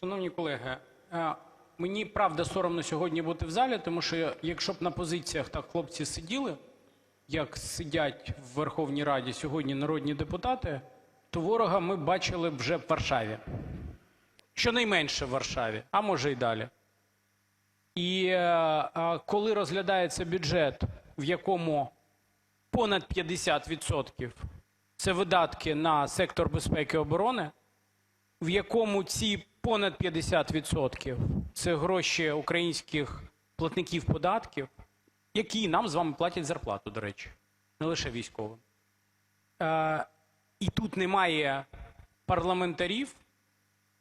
Шановні колеги, е, мені правда соромно сьогодні бути в залі, тому що якщо б на позиціях так хлопці сиділи, як сидять в Верховній Раді сьогодні народні депутати, то ворога ми бачили б вже в Варшаві. Щонайменше в Варшаві, а може й далі. І е, коли розглядається бюджет, в якому понад 50% це видатки на сектор безпеки і оборони, в якому ці понад 50% це гроші українських платників податків, які нам з вами платять зарплату, до речі, не лише військовим. Е, і тут немає парламентарів.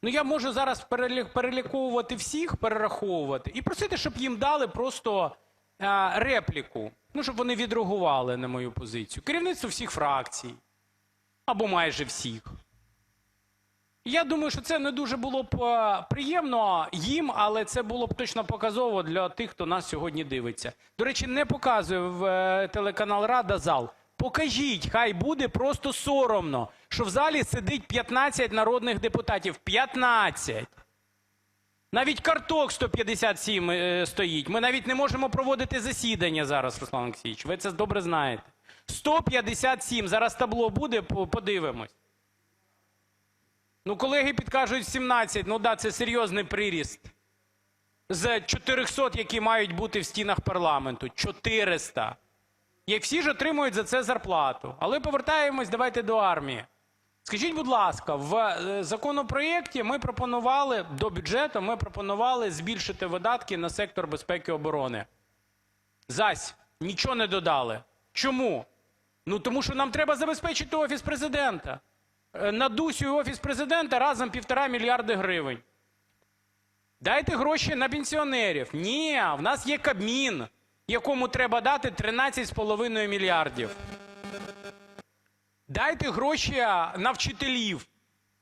Ну, я можу зараз переліковувати всіх, перераховувати і просити, щоб їм дали просто е, репліку, ну, щоб вони відреагували на мою позицію. Керівництво всіх фракцій або майже всіх. Я думаю, що це не дуже було б е, приємно їм, але це було б точно показово для тих, хто нас сьогодні дивиться. До речі, не показує в е, телеканал Рада зал. Покажіть, хай буде просто соромно, що в залі сидить 15 народних депутатів. 15! Навіть карток 157 е, стоїть. Ми навіть не можемо проводити засідання зараз, Руслан Олексійович. Ви це добре знаєте. 157. Зараз табло буде, подивимось. Ну, колеги підкажуть 17. Ну да, це серйозний приріст. З 400, які мають бути в стінах парламенту. 400. Як всі ж отримують за це зарплату. Але повертаємось, давайте до армії. Скажіть, будь ласка, в е, законопроєкті ми пропонували до бюджету, ми пропонували збільшити видатки на сектор безпеки і оборони. Зась, нічого не додали. Чому? Ну тому що нам треба забезпечити офіс президента. Е, На Дусю і офіс президента разом півтора мільярди гривень. Дайте гроші на пенсіонерів. Ні, в нас є Кабмін, якому треба дати 13,5 мільярдів. Дайте гроші на вчителів.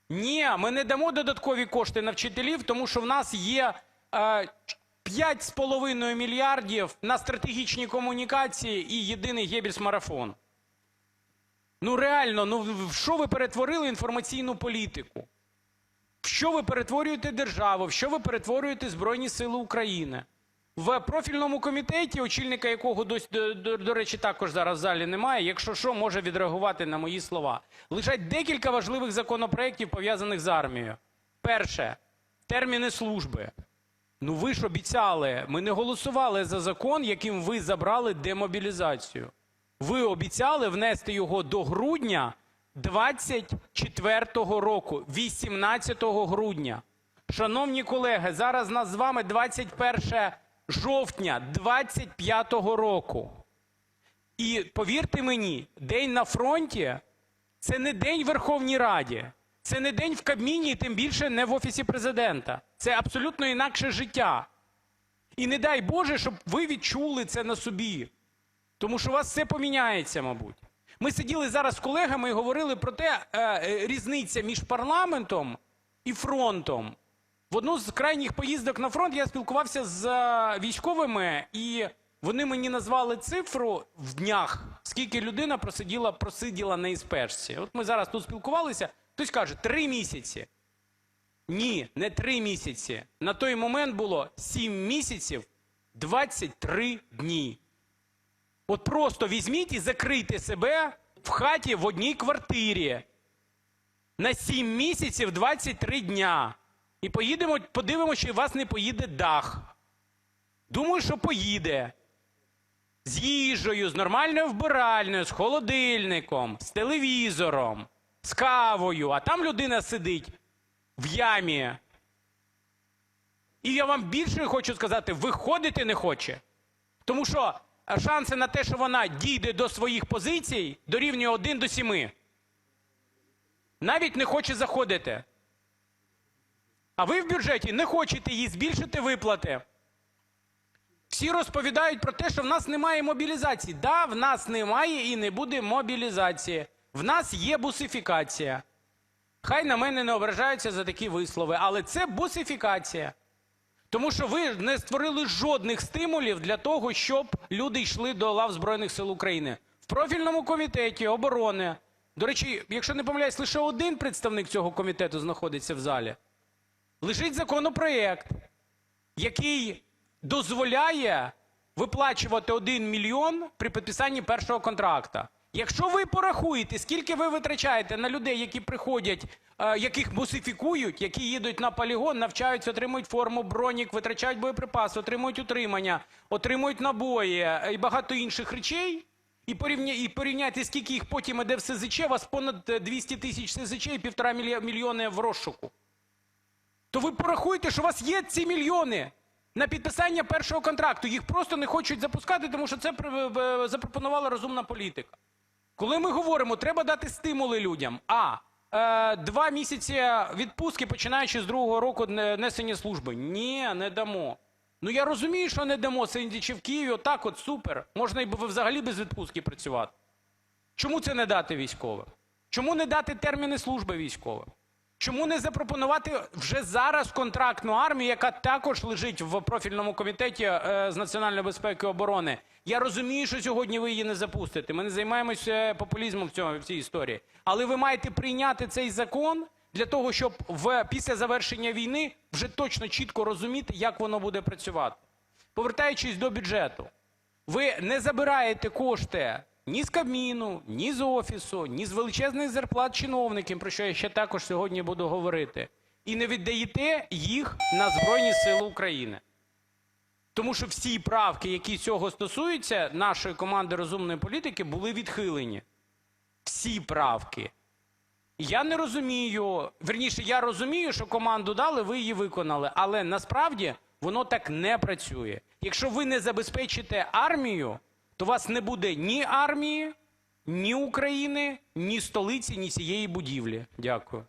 Ні, ми не дамо додаткові кошти на вчителів, тому що в нас є е, 5,5 мільярдів на стратегічні комунікації і єдиний Геббельс-марафон. Ну реально, ну в що ви перетворили інформаційну політику? В що ви перетворюєте державу? В що ви перетворюєте Збройні Сили України? В профільному комітеті, очільника якого досі, до, до, до речі, також зараз в залі немає, якщо що, може відреагувати на мої слова. Лежать декілька важливих законопроєктів, пов'язаних з армією. Перше терміни служби. Ну ви ж обіцяли, ми не голосували за закон, яким ви забрали демобілізацію. Ви обіцяли внести його до грудня 24-го року, 18 грудня. Шановні колеги, зараз нас з вами 21 жовтня 25-го року. І повірте мені, день на фронті – це не день в Верховній Раді, це не день в Кабміні, і тим більше не в Офісі Президента. Це абсолютно інакше життя. І не дай Боже, щоб ви відчули це на собі. Тому що у вас все поміняється, мабуть. Ми сиділи зараз з колегами і говорили про те, е, е, різниця між парламентом і фронтом. В одну з крайніх поїздок на фронт я спілкувався з е, військовими, і вони мені назвали цифру в днях, скільки людина просиділа, просиділа на ізпешці. От ми зараз тут спілкувалися, хтось каже, три місяці. Ні, не три місяці. На той момент було сім місяців 23 дні. От просто візьміть і закрийте себе в хаті в одній квартирі на 7 місяців 23 дня. І поїдемо, подивимося, чи у вас не поїде дах. Думаю, що поїде. З їжею, з нормальною вбиральною, з холодильником, з телевізором, з кавою. А там людина сидить в ямі. І я вам більше хочу сказати, виходити не хоче. Тому що шанси на те, що вона дійде до своїх позицій, дорівнює 1 до 7. Навіть не хоче заходити. А ви в бюджеті не хочете їй збільшити виплати. Всі розповідають про те, що в нас немає мобілізації. Да, в нас немає і не буде мобілізації. В нас є бусифікація. Хай на мене не ображаються за такі вислови, але це бусифікація. Тому що ви не створили жодних стимулів для того, щоб люди йшли до лав Збройних сил України. В профільному комітеті оборони, до речі, якщо не помиляюсь, лише один представник цього комітету знаходиться в залі. лежить законопроект, який дозволяє виплачувати 1 мільйон при підписанні першого контракта. Якщо ви порахуєте, скільки ви витрачаєте на людей, які приходять, е, яких мусифікують, які їдуть на полігон, навчаються, отримують форму, бронік, витрачають боєприпаси, отримують утримання, отримують набої е, і багато інших речей, і порівня- порівняйте, скільки їх потім іде в СЗЧ, у вас понад е, 200 тисяч СЗЧ і півтора мільйони в розшуку то ви порахуйте, що у вас є ці мільйони на підписання першого контракту. Їх просто не хочуть запускати, тому що це запропонувала розумна політика. Коли ми говоримо, треба дати стимули людям. А е, два місяці відпустки, починаючи з другого року несення служби. Ні, не дамо. Ну я розумію, що не дамо. Сидячи в Києві, отак от супер. Можна і взагалі без відпустки працювати. Чому це не дати військовим? Чому не дати терміни служби військовим? Чому не запропонувати вже зараз контрактну армію, яка також лежить в профільному комітеті е, з національної безпеки і оборони? Я розумію, що сьогодні ви її не запустите. Ми не займаємося популізмом в цьому в цій історії. Але ви маєте прийняти цей закон для того, щоб в після завершення війни вже точно чітко розуміти, як воно буде працювати. Повертаючись до бюджету, ви не забираєте кошти ні з Кабміну, ні з Офісу, ні з величезних зарплат чиновників, про що я ще також сьогодні буду говорити, і не віддаєте їх на Збройні Сили України. Тому що всі правки, які цього стосуються, нашої команди розумної політики, були відхилені. Всі правки. Я не розумію, верніше, я розумію, що команду дали, ви її виконали, але насправді воно так не працює. Якщо ви не забезпечите армію, то у вас не буде ні армії, ні України, ні столиці, ні цієї будівлі. Дякую.